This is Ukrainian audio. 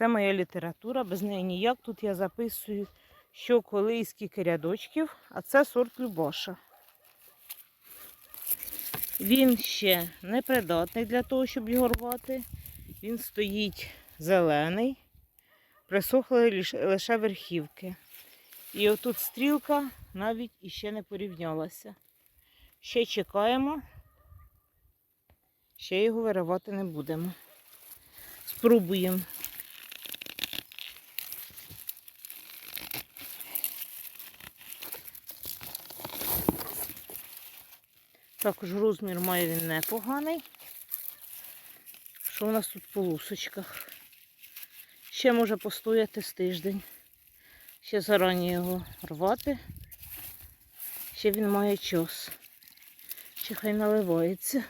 Це моя література, без неї ніяк. Тут я записую, що коли і скільки рядочків, а це сорт Любаша. Він ще не придатний для того, щоб його рвати. Він стоїть зелений, присохли лише верхівки. І отут стрілка навіть іще не порівнялася. Ще чекаємо, ще його виривати не будемо. Спробуємо. Також розмір має він непоганий. Що у нас тут по лусочках? Ще може постояти з тиждень. Ще зарані його рвати. Ще він має час. Ще хай наливається.